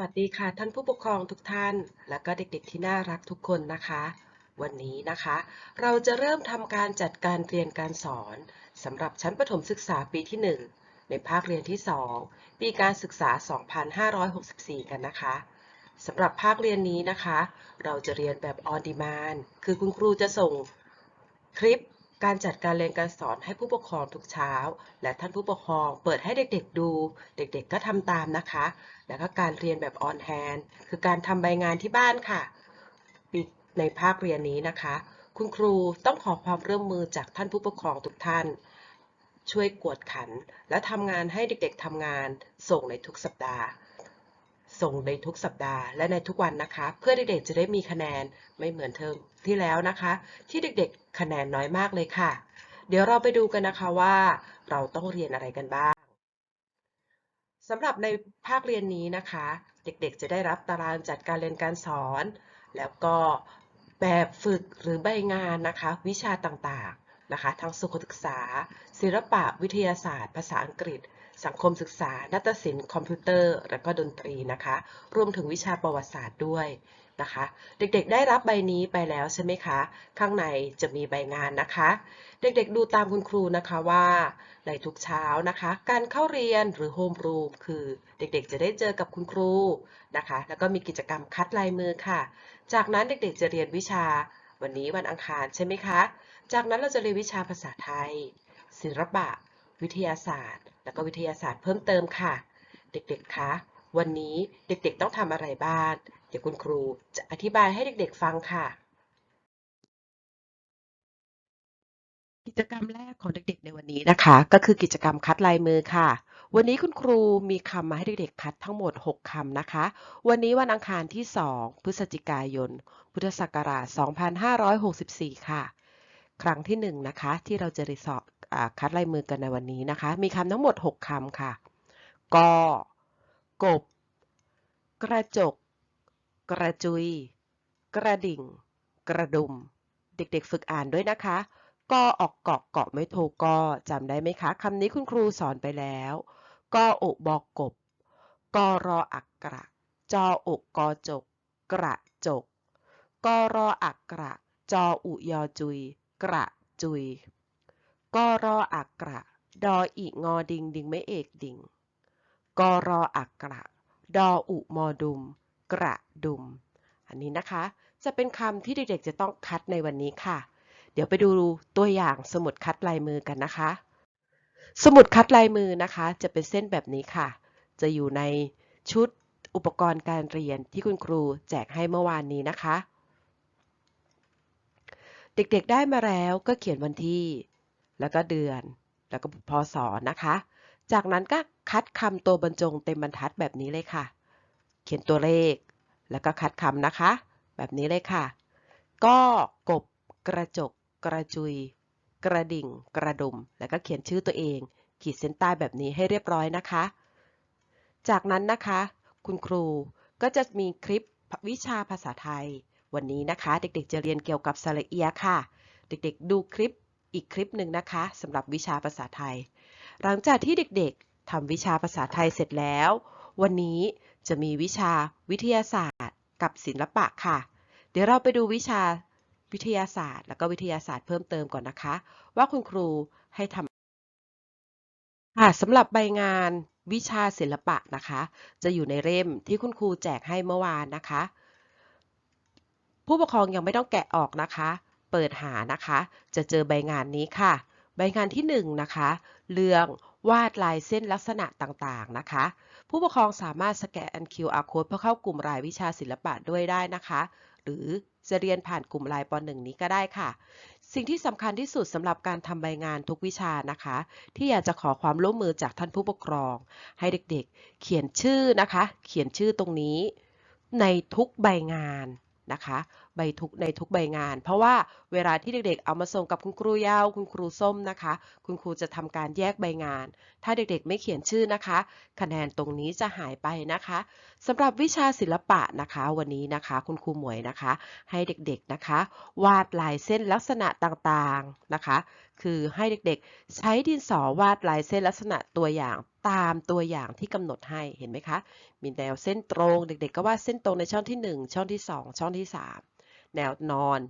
วัสดีค่ะท่านผู้ปกครองทุกท่าน และก็เด็กๆที่น่ารักทุกคนนะคะ วันนี้นะคะ เราจะเริ่มทำการจัดการเรียนการสอนสำหรับชั้นประถมศึกษาปีที่ 1 ในภาคเรียนที่ 2 ปีการศึกษา 2564 กันนะคะสำหรับภาคเรียนนี้นะคะ เราจะเรียนแบบ on demand คือคุณครูจะส่งคลิป การจัดการเรียนการสอนให้ผู้ปกครองทุกเช้า และท่านผู้ปกครองเปิดให้เด็กๆดู เด็กๆก็ทำตามนะคะ แล้วก็การเรียนแบบ on hand คือการทำใบงานที่บ้านค่ะ ในภาคเรียนนี้นะคะ คุณครูต้องขอความร่วมมือจากท่านผู้ปกครองทุกท่าน ช่วยกวดขัน และทำงานให้เด็กๆทำงานส่งในทุกสัปดาห์ ส่งในทุกสัปดาห์และในทุกวันนะคะ เพื่อเด็กๆจะได้มีคะแนนไม่เหมือนเทอมที่แล้วนะคะ ที่เด็กๆ คะแนนน้อยมากเลยค่ะ เดี๋ยวเราไปดูกันนะคะว่า เราต้องเรียนอะไรกันบ้างสำหรับในภาคเรียนนี้นะคะ เด็กๆ จะได้รับตารางจัดการเรียนการสอน แล้วก็แบบฝึกหรือใบงานนะคะ วิชาต่างๆนะคะ ทั้งสุขศึกษา ศิลปะวิทยาศาสตร์ ภาษาอังกฤษ สังคมศึกษา นาฏศิลป์ คอมพิวเตอร์ และก็ดนตรีนะคะ รวมถึงวิชาประวัติศาสตร์ด้วยนะคะ เด็กๆ ได้รับใบนี้ไปแล้วใช่ไหมคะ ข้างในจะมีใบงานนะคะ เด็กๆ ดูตามคุณครูนะคะว่า ในทุกเช้านะคะ การเข้าเรียนหรือโฮมรูมคือเด็กๆ จะได้เจอกับคุณครูนะคะ แล้วก็มีกิจกรรมคัดลายมือค่ะ จากนั้นเด็กๆ จะเรียนวิชาวันนี้วันอังคารใช่ไหมคะ จากนั้นเราจะเรียนวิชาภาษาไทย ศิลปะ วิทยาศาสตร์ แล้วก็วิทยาศาสตร์เพิ่มเติมค่ะ เด็กๆ คะ วันนี้เด็กๆ ต้องทำอะไรบ้าง เดี๋ยวคุณครูจะอธิบายให้เด็กๆ ฟังค่ะ กิจกรรมแรกของเด็กๆ ในวันนี้นะคะ ก็คือกิจกรรมคัดลายมือค่ะวันนี้คุณครูมีคำมาให้เด็กๆคัดทั้งหมด 6 คำนะคะ วันนี้วันอังคารที่ 2 พฤศจิกายน พุทธศักราช 2564 ค่ะ ครั้งที่ 1 นะคะ ที่เราจะรีสอร์ คัดลายมือกันในวันนี้นะคะ มีคำทั้งหมด 6คำค่ะ กอกบ กระจก กระจุย กระดิ่ง กระดุม เด็กๆฝึกอ่านด้วยนะคะ กออกเกาะเกาะไม่โทรกอจำได้ไหมคะคำนี้คุณครูสอนไปแล้ว กออกบอกกบ กอรออักกระ จออกกอจก กระจก กอรออักกระ จออุยอจุย กระจุย กอรออักกระ ดออีงอดิงดิงไม่เอกดิงกอรออักกระ ดออุมอดุม กระดุม อันนี้นะคะ จะเป็นคำที่เด็กๆจะต้องคัดในวันนี้ค่ะ เดี๋ยวไปดูตัวอย่างสมุดคัดลายมือกันนะคะ สมุดคัดลายมือนะคะ จะเป็นเส้นแบบนี้ค่ะ จะอยู่ในชุดอุปกรณ์การเรียนที่คุณครูแจกให้เมื่อวานนี้นะคะ เด็กๆได้มาแล้วก็เขียนวันที่ แล้วก็เดือน แล้วก็พศนะคะ จากนั้นก็คัดคำตัวบรรจงเต็มบรรทัดแบบนี้เลยค่ะ เขียนตัวเลข แล้วก็คัดคำนะคะ แบบนี้เลยค่ะ ก็กบกระจก กระจุย กระดิ่ง กระดุม แล้วก็เขียนชื่อตัวเอง ขีดเส้นใต้แบบนี้ให้เรียบร้อยนะคะ จากนั้นนะคะ คุณครูก็จะมีคลิปวิชาภาษาไทย วันนี้นะคะ เด็กๆจะเรียนเกี่ยวกับสระเอียค่ะ เด็กๆดูคลิป อีกคลิปหนึ่งนะคะสำหรับวิชาภาษาไทย หลังจากที่เด็กๆทำวิชาภาษาไทยเสร็จแล้ว วันนี้จะมีวิชาวิทยาศาสตร์ กับศิลปะค่ะ เดี๋ยวเราไปดูวิชาวิทยาศาสตร์ แล้วก็วิทยาศาสตร์เพิ่มเติมก่อนนะคะ ว่าคุณครูให้ทำค่ะสำหรับใบงานวิชาศิลปะนะคะ จะอยู่ในเล่มที่คุณครูแจกให้เมื่อวานนะคะ ผู้ปกครองยังไม่ต้องแกะออกนะคะ เปิดหานะคะ จะเจอใบงานนี้ค่ะ ใบงานที่1นงนะคะ เรื่องวาดลายเส้นลักษณะต่างๆนะคะ ผู้ปกครองสามารถสแกน QR code เพื่อเข้ากลุ่มรายวิชาศิลปะด้วยได้นะคะ หรือจะเรียนผ่านกลุ่มไลน์ป .1 นี้ก็ได้ค่ะ สิ่งที่สำคัญที่สุดสำหรับการทำใบงานทุกวิชานะคะ ที่อยากจะขอความร่วมมือจากท่านผู้ปกครอง ให้เด็กๆ เขียนชื่อนะคะ เขียนชื่อตรงนี้ในทุกใบงานนะคะใบทุกในทุกใบงาน เพราะว่าเวลาที่เด็กๆ เอามาส่งกับคุณครูยาวคุณครูส้มนะคะ คุณครูจะทำการแยกใบงาน ถ้าเด็กๆ ไม่เขียนชื่อนะคะ คะแนนตรงนี้จะหายไปนะคะสำหรับวิชาศิลปะนะคะ วันนี้นะคะ คุณครูหมวยนะคะ ให้เด็กๆนะคะ วาดลายเส้นลักษณะต่างๆนะคะ คือให้เด็กๆ ใช้ดินสอวาดลายเส้นลักษณะตัวอย่างตามตัวอย่างที่กำหนดให้เห็นไหมคะ มีแนวเส้นตรง เด็กๆ ก็วาดเส้นตรงในช่องที่ 1 ช่องที่ 2 ช่องที่ 3 แนวนอน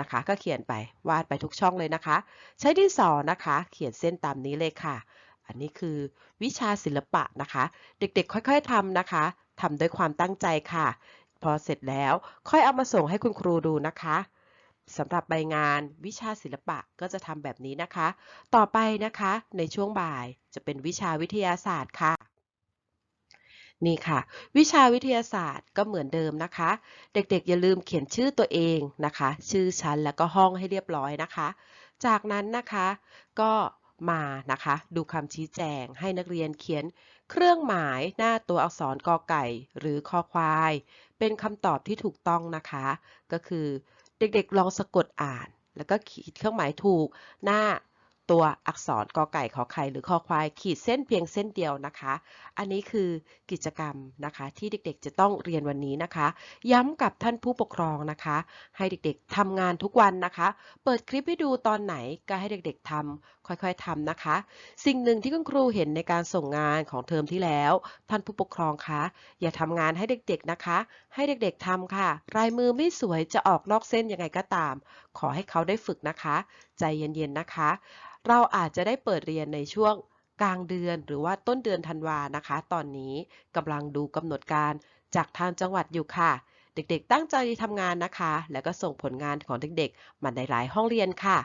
นะคะ ก็เขียนไปวาดไปทุกช่องเลยนะคะ ใช้ดินสอนะคะ เขียนเส้นตามนี้เลยค่ะ อันนี้คือวิชาศิลปะนะคะ เด็กๆ ค่อยๆทำนะคะทำด้วยความตั้งใจค่ะ พอเสร็จแล้วค่อยเอามาส่งให้คุณครูดูนะคะสำหรับใบงานวิชาศิลปะก็จะทำแบบนี้นะคะ ต่อไปนะคะในช่วงบ่ายจะเป็นวิชาวิทยาศาสตร์ค่ะ นี่ค่ะ วิชาวิทยาศาสตร์ก็เหมือนเดิมนะคะ เด็กๆ อย่าลืมเขียนชื่อตัวเองนะคะ ชื่อชั้นแล้วก็ห้องให้เรียบร้อยนะคะ จากนั้นนะคะก็มานะคะ ดูคำชี้แจงให้นักเรียนเขียนเครื่องหมายหน้าตัวอักษรกอไก่ หรือคอควาย เป็นคำตอบที่ถูกต้องนะคะ ก็คือเด็กๆลองสะกดอ่าน แล้วก็ขีดเครื่องหมายถูกหน้า ตัวอักษรกอไก่ขอไข่หรือคอควายขีดเส้นเพียงเส้นเดียวนะคะ อันนี้คือกิจกรรมนะคะ ที่เด็กๆจะต้องเรียนวันนี้นะคะ ย้ำกับท่านผู้ปกครองนะคะ ให้เด็กๆทำงานทุกวันนะคะ เปิดคลิปให้ดูตอนไหนก็ให้เด็กๆทำ ค่อยๆทำนะคะ สิ่งหนึ่งที่คุณครูเห็นในการส่งงานของเทอมที่แล้ว ท่านผู้ปกครองคะ อย่าทำงานให้เด็กๆนะคะ ให้เด็กๆทำค่ะ ลายมือไม่สวยจะออกนอกเส้นยังไงก็ตาม ขอให้เขาได้ฝึกนะคะ ใจเย็นๆนะคะ เราอาจจะได้เปิดเรียนในช่วงกลางเดือนหรือว่าต้นเดือนธันวานะคะ ตอนนี้กำลังดูกำหนดการจากทางจังหวัดอยู่ค่ะ เด็กๆ ตั้งใจทำงานนะคะ แล้วก็ส่งผลงานของเด็กๆ มาในหลายห้องเรียนค่ะ